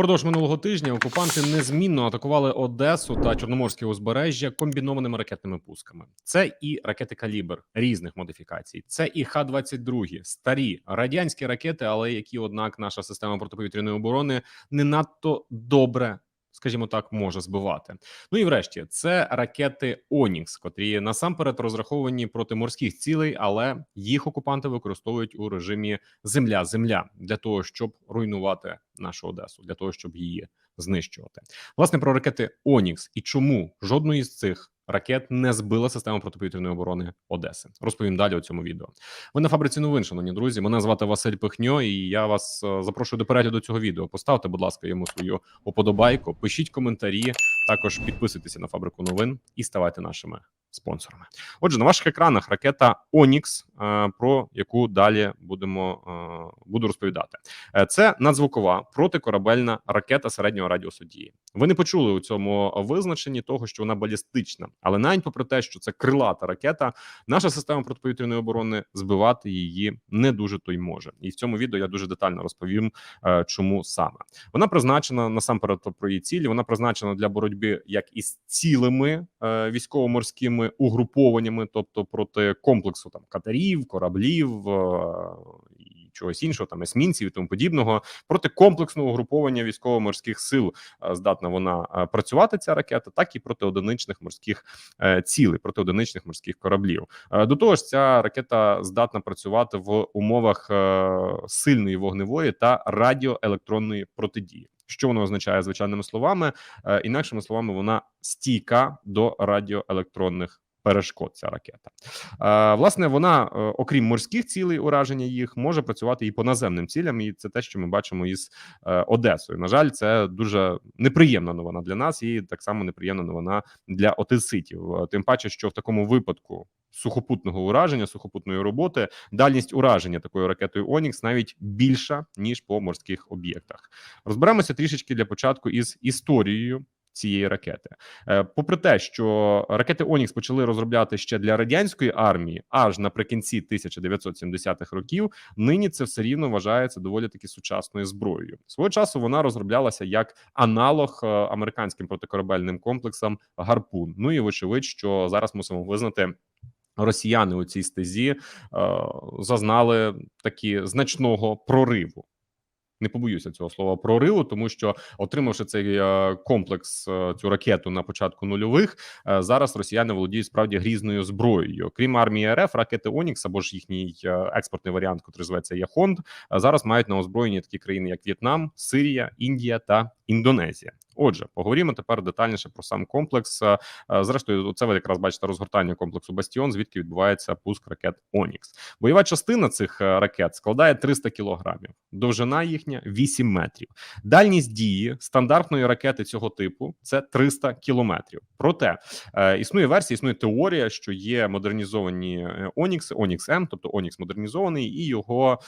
Упродовж минулого тижня окупанти незмінно атакували Одесу та Чорноморське узбережжя комбінованими ракетними пусками. Це і ракети калібр різних модифікацій, це і Х-22, старі радянські ракети, але які, однак, наша система протиповітряної оборони не надто добре. Скажімо так, може збивати. Ну і врешті це ракети Онікс, котрі насамперед розраховані проти морських цілей, але їх окупанти використовують у режимі земля-земля для того, щоб руйнувати нашу Одесу, для того, щоб її знищувати. Власне про ракети Онікс і чому жодної з цих ракет не збила система протиповітряної оборони Одеси. Розповім далі у цьому відео. Ви на фабриці новин, шановні друзі. Мене звати Василь Пихньо, і я вас е, запрошую до перегляду цього відео. Поставте, будь ласка, йому свою уподобайку, пишіть коментарі. Також підписуйтеся на фабрику новин і ставайте нашими спонсорами. Отже, на ваших екранах ракета Онікс, е, про яку далі будемо е, буду розповідати. Це надзвукова протикорабельна ракета середнього радіусу дії. Ви не почули у цьому визначенні того, що вона балістична, але навіть попри те, що це крилата ракета, наша система протиповітряної оборони збивати її не дуже то й може. І в цьому відео я дуже детально розповім, е, чому саме вона призначена насамперед про її цілі. Вона призначена для боротьби як із цілими е, військово-морськими угрупованнями, тобто проти комплексу там катерів, кораблів. Чогось іншого, там есмінців і тому подібного, проти комплексного угруповання військово-морських сил е, здатна вона е, працювати. Ця ракета, так і проти одиничних морських е, цілей, проти одиничних морських кораблів. До того ж, ця ракета здатна працювати в умовах сильної вогневої та радіоелектронної протидії. Що воно означає звичайними словами? Інакшими словами, вона стійка до радіоелектронних перешкод. Ця ракета. Е, Власне, вона, е, окрім морських цілей, ураження їх може працювати і по наземним цілям, і це те, що ми бачимо із е, Одесою. На жаль, це дуже неприємна новина для нас, і так само неприємна новина для отиситів. Е, Тим паче, що в такому випадку сухопутного ураження, сухопутної роботи, дальність ураження такою ракетою Онікс навіть більша ніж по морських об'єктах. Розберемося трішечки для початку із історією. Цієї ракети, Е, попри те, що ракети Онікс почали розробляти ще для радянської армії, аж наприкінці 1970-х років, нині це все рівно вважається доволі таки сучасною зброєю. Свого часу вона розроблялася як аналог е, американським протикорабельним комплексам Гарпун. Ну і вочевидь, що зараз мусимо визнати. Росіяни у цій стезі е, зазнали такі значного прориву. Не побоюся цього слова прориву, тому що отримавши цей е, комплекс, е, цю ракету на початку нульових, е, зараз росіяни володіють справді грізною зброєю. Крім армії РФ, ракети Онікс або ж їхній експортний варіант, який зветься Яхонд, зараз мають на озброєнні такі країни, як В'єтнам, Сирія, Індія та Індонезія. Отже, поговоримо тепер детальніше про сам комплекс. Е, Зрештою, це ви якраз бачите розгортання комплексу Бастіон, звідки відбувається пуск ракет Онікс. Бойова частина цих е, ракет складає 300 кілограмів, довжина їхня 8 метрів. Дальність дії стандартної ракети цього типу це 300 кілометрів. Проте е, існує версія, існує теорія, що є модернізовані Онікси, Онікс М, тобто Онікс модернізований, і його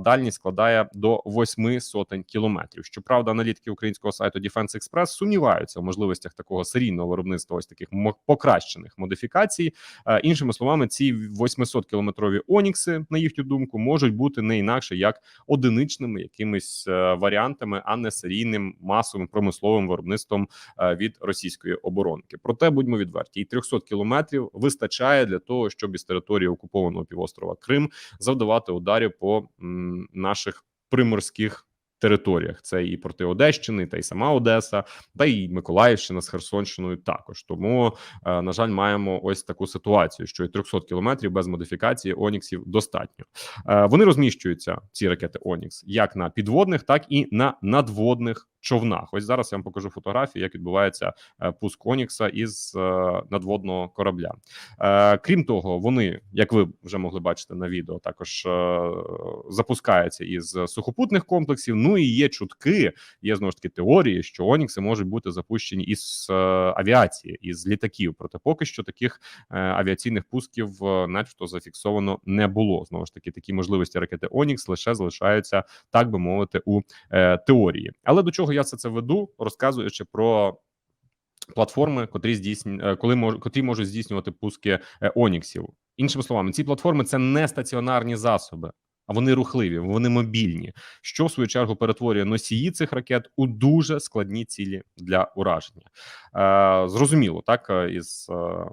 дальність складає до 8 сотень кілометрів. Щоправда, аналітики українського сайту Defense Express сумніваються в можливостях такого серійного виробництва ось таких покращених модифікацій. Е, Іншими словами, ці 800 кілометрові Онікси, на їхню думку, можуть бути не інакше як одиничними якимись е, варіантами, а не серійним масовим промисловим виробництвом е, від російської оборонки. Проте будьмо відверті, і 300 кілометрів вистачає для того, щоб із території окупованого півострова Крим завдавати ударів по наших приморських. Територіях це і порти Одещини, та й сама Одеса, та й Миколаївщина з Херсонщиною також. Тому, е, на жаль, маємо ось таку ситуацію, що і 300 кілометрів без модифікації Оніксів достатньо. Е, Вони розміщуються ці ракети Онікс як на підводних, так і на надводних човнах. Ось зараз я вам покажу фотографії, як відбувається е, пуск Онікса із надводного корабля. Крім того, вони, як ви вже могли бачити на відео, також запускаються із сухопутних комплексів. Ну і є чутки, є знову ж таки теорії, що Онікси можуть бути запущені із е, авіації, із літаків. Проте поки що таких е, авіаційних пусків, е, начебто, зафіксовано не було. Знову ж таки, такі можливості ракети Онікс лише залишаються, так би мовити, у теорії. Але до чого я все це веду, розказуючи про. Платформи, котрі здійснюють, коли мож, котрі можуть здійснювати пуски Оніксів. Іншими словами, ці платформи це не стаціонарні засоби. А вони рухливі, вони мобільні, що в свою чергу перетворює носії цих ракет у дуже складні цілі для ураження. Е, Зрозуміло, так е, із е,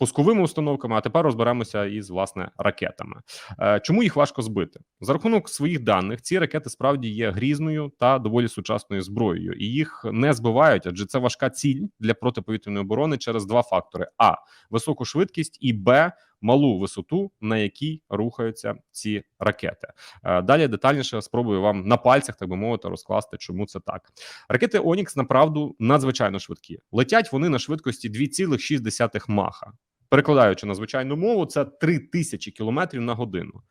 пусковими установками. А тепер розберемося із власне ракетами. Е, Чому їх важко збити? За рахунок своїх даних, ці ракети справді є грізною та доволі сучасною зброєю, і їх не збивають, адже це важка ціль для протиповітряної оборони через два фактори: а високу швидкість і б. Малу висоту, на якій рухаються ці ракети. Е, Далі детальніше спробую вам на пальцях, так би мовити, розкласти, чому це так. Ракети Онікс направду надзвичайно швидкі. Летять вони на швидкості 2,6 маха. Перекладаючи на звичайну мову, це 3000 кілометрів на годину.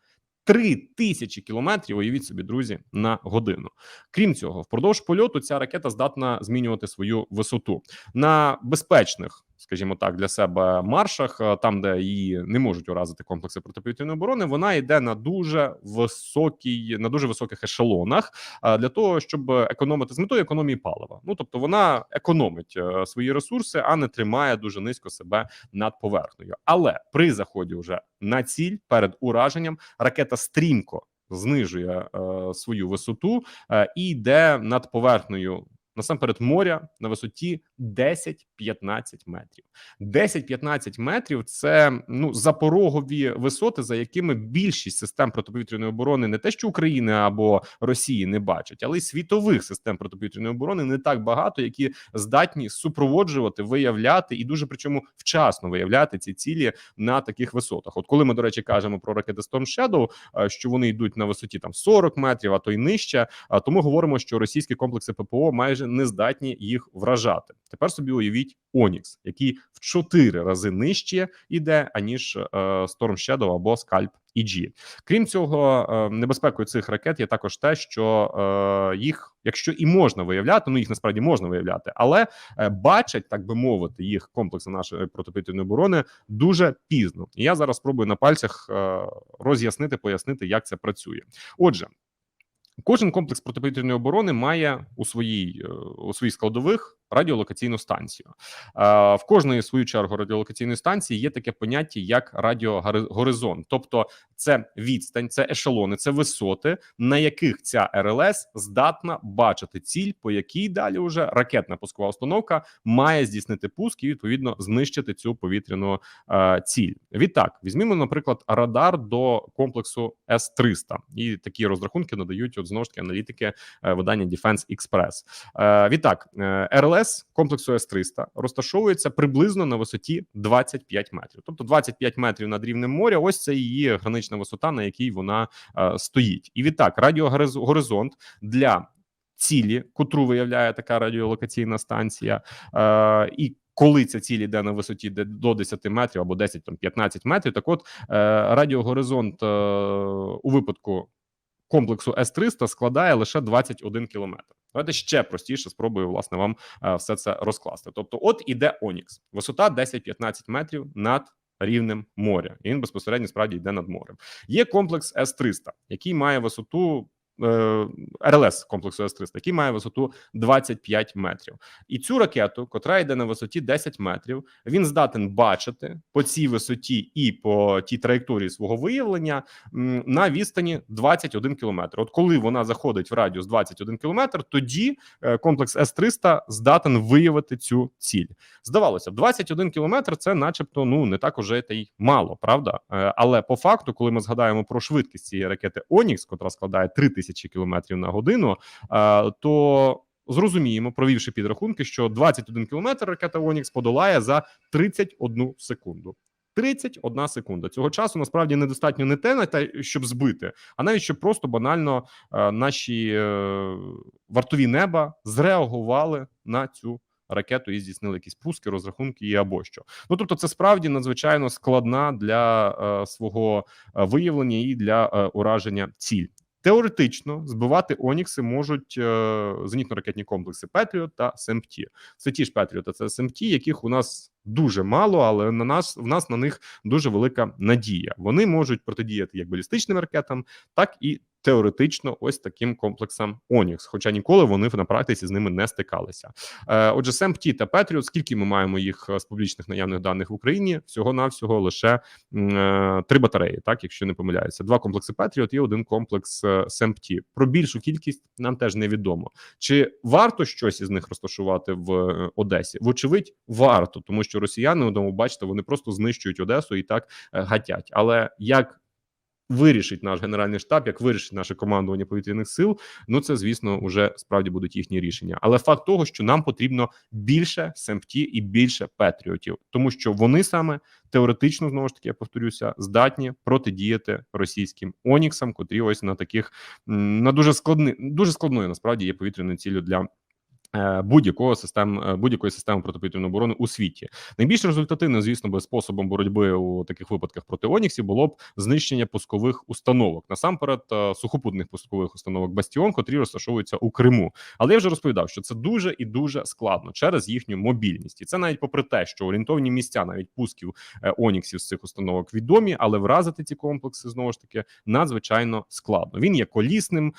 3000 кілометрів, уявіть собі, друзі, на годину. Крім цього, впродовж польоту ця ракета здатна змінювати свою висоту на безпечних, скажімо так, для себе маршах, е, там де її не можуть уразити комплекси протиповітряної оборони. Вона йде на дуже високій, на дуже високих ешелонах е, для того, щоб економити з метою економії палива. Ну тобто вона економить е, свої ресурси, а не тримає дуже низько себе над поверхнею. Але при заході вже на ціль перед ураженням ракета стрімко знижує е, свою висоту е, і йде над поверхнею. Насамперед моря на висоті 10-15 метрів. 10-15 метрів це ну запорогові висоти, за якими більшість систем протиповітряної оборони не те, що України або Росії не бачать, але й світових систем протиповітряної оборони не так багато, які здатні супроводжувати, виявляти і дуже причому вчасно виявляти ці цілі на таких висотах. От коли ми до речі кажемо про ракети Storm Shadow, е, що вони йдуть на висоті там 40 метрів, а то й нижче. А то ми говоримо, що російські комплекси ППО майже не здатні їх вражати. Тепер собі уявіть Онікс, який в чотири рази нижче іде аніж е, Storm Shadow або Scalp EG. Крім цього, е, небезпекою цих ракет є також те, що е, їх, якщо і можна виявляти, ну їх насправді можна виявляти, але бачать, так би мовити, їх комплекси нашої протиповітряної оборони дуже пізно. І я зараз спробую на пальцях роз'яснити, пояснити, як це працює. Отже. Кожен комплекс протиповітряної оборони має у своїй е, у своїх складових радіолокаційну станцію. Е, В кожної свою чергу радіолокаційної станції є таке поняття як радіогоризонт, тобто це відстань, це ешелони, це висоти, на яких ця РЛС здатна бачити ціль, по якій далі вже ракетна пускова установка має здійснити пуск і відповідно знищити цю повітряну е, ціль. Відтак, візьмімо, наприклад, радар до комплексу С 300 і такі розрахунки надають от знову ж таки аналітики е, видання Defense Express. Відтак, е, РЛС комплексу С 300 розташовується приблизно на висоті 25 метрів, тобто 25 метрів над рівнем моря. Ось це її гранична висота, на якій вона е, стоїть. І відтак, радіогоризонт для цілі, котру виявляє така радіолокаційна станція, е, і коли ця ціль іде на висоті до 10 метрів або 10 там 15 метрів, так от е, радіогоризонт е, у випадку комплексу С 300 складає лише 21 кілометр. Давайте ще простіше спробую власне вам е, все це розкласти. Тобто, от іде Онікс, висота 10-15 метрів над рівнем моря. І він безпосередньо справді йде над морем. Є комплекс С 300 який має висоту. Е, РЛС комплексу С-300, який має висоту 25 метрів, і цю ракету, котра йде на висоті 10 метрів, він здатен бачити по цій висоті і по тій траєкторії свого виявлення на відстані 21 кілометр. От коли вона заходить в радіус 21 кілометр, тоді е, комплекс С-300 здатен виявити цю ціль. Здавалося б, 21 кілометр це, начебто, ну не так уже та й мало, правда? Е, Але по факту, коли ми згадаємо про швидкість цієї ракети Онікс, котра складає 3000 кілометрів на годину, е, то зрозуміємо, провівши підрахунки, що 21 кілометр ракета Онікс подолає за 31 секунду. 31 секунда цього часу насправді недостатньо не те, на те, щоб збити, а навіть щоб просто банально е, наші е, вартові неба зреагували на цю ракету і здійснили якісь пуски, розрахунки і або що. Ну тобто, це справді надзвичайно складна для е, свого виявлення і для е, ураження ціль. Теоретично збивати Онікси можуть е, зенітно-ракетні комплекси Петріот та СМТ. Це ті ж Петріот та СМТ, яких у нас дуже мало, але на нас в нас на них дуже велика надія. Вони можуть протидіяти як балістичним ракетам, так і теоретично ось таким комплексам Онікс, хоча ніколи вони на практиці з ними не стикалися. Е, Отже, SEMPT та Patriot, скільки ми маємо їх е, з публічних наявних даних в Україні? Всього навсього лише е, три батареї, так якщо не помиляюся, два комплекси Patriot і один комплекс SEMPT. Про більшу кількість нам теж невідомо. Чи варто щось із них розташувати в Одесі? Вочевидь, варто, тому що росіяни, ну, бачите, вони просто знищують Одесу і так гатять. Але як вирішить наш генеральний штаб, як вирішить наше командування повітряних сил, ну це звісно вже справді будуть їхні рішення. Але факт того, що нам потрібно більше СМПТ і більше Петріотів, тому що вони саме теоретично знову ж таки я повторюся, здатні протидіяти російським Оніксам, котрі ось на таких на дуже складни, дуже складною насправді є повітряною ціллю для. Е, Будь-якого систем е, будь-якої системи протиповітряної оборони у світі найбільш результативним, звісно, би способом боротьби у таких випадках проти Оніксів було б знищення пускових установок насамперед е, сухопутних пускових установок Бастіон, котрі розташовуються у Криму. Але я вже розповідав, що це дуже і дуже складно через їхню мобільність, і це навіть попри те, що орієнтовні місця навіть пусків Оніксів з цих установок відомі, але вразити ці комплекси знову ж таки надзвичайно складно. Він є колісним,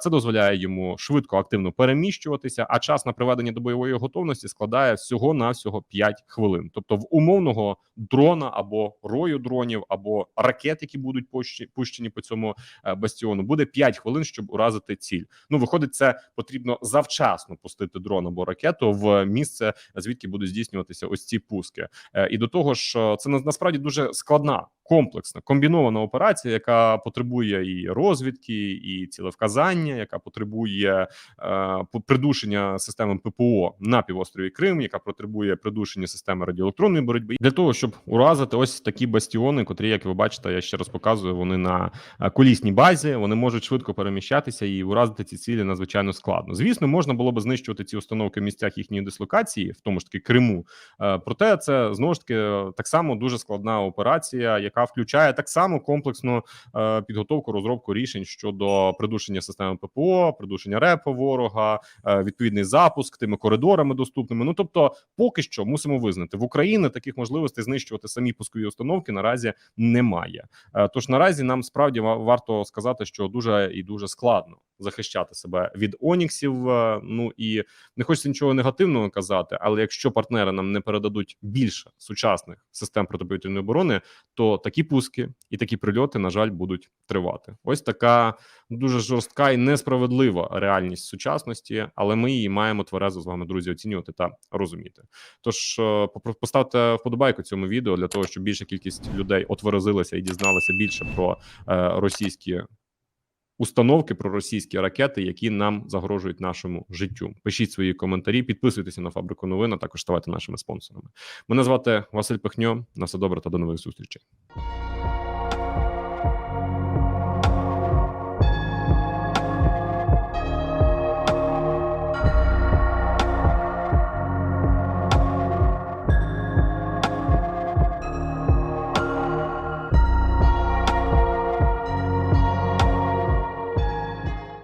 це дозволяє йому швидко активно переміщуватися. А час на приведення до бойової готовності складає всього навсього 5 хвилин. Тобто, в умовного дрона або рою дронів, або ракет, які будуть пущені по цьому е, бастіону, буде 5 хвилин, щоб уразити ціль. Ну виходить, це потрібно завчасно пустити дрон або ракету в місце, звідки будуть здійснюватися ось ці пуски. Е, І до того ж, це насправді дуже складна. Комплексна комбінована операція, яка потребує і розвідки, і цілевказання, яка потребує е, придушення системи ППО на півострові Крим, яка потребує придушення системи радіоелектронної боротьби для того, щоб уразити ось такі бастіони, котрі, як ви бачите, я ще раз показую, вони на е, колісній базі, вони можуть швидко переміщатися і уразити ці цілі надзвичайно складно. Звісно, можна було би знищувати ці установки в місцях їхньої дислокації, в тому ж таки Криму. Е, Проте це знову ж таки е, так само дуже складна операція, яка включає так само комплексну е, підготовку розробку рішень щодо придушення системи ППО, придушення репу ворога, е, відповідний запуск тими коридорами доступними. Ну тобто, поки що мусимо визнати в Україні таких можливостей знищувати самі пускові установки наразі немає. Е, Тож наразі нам справді ва- варто сказати, що дуже і дуже складно захищати себе від оніксів. Ну і не хочеться нічого негативного казати, але якщо партнери нам не передадуть більше сучасних систем протиповітряної оборони, то такі пуски і такі прильоти, на жаль, будуть тривати. Ось така дуже жорстка і несправедлива реальність сучасності, але ми її маємо тверезо з вами, друзі, оцінювати та розуміти. Тож е, поставте вподобайку цьому відео для того, щоб більша кількість людей отверозилася і дізналася більше про е, російські. Установки про російські ракети, які нам загрожують нашому життю. Пишіть свої коментарі, підписуйтеся на фабрику новин, а також ставайте нашими спонсорами. Мене звати Василь Пихньо. На все добре та до нових зустрічей.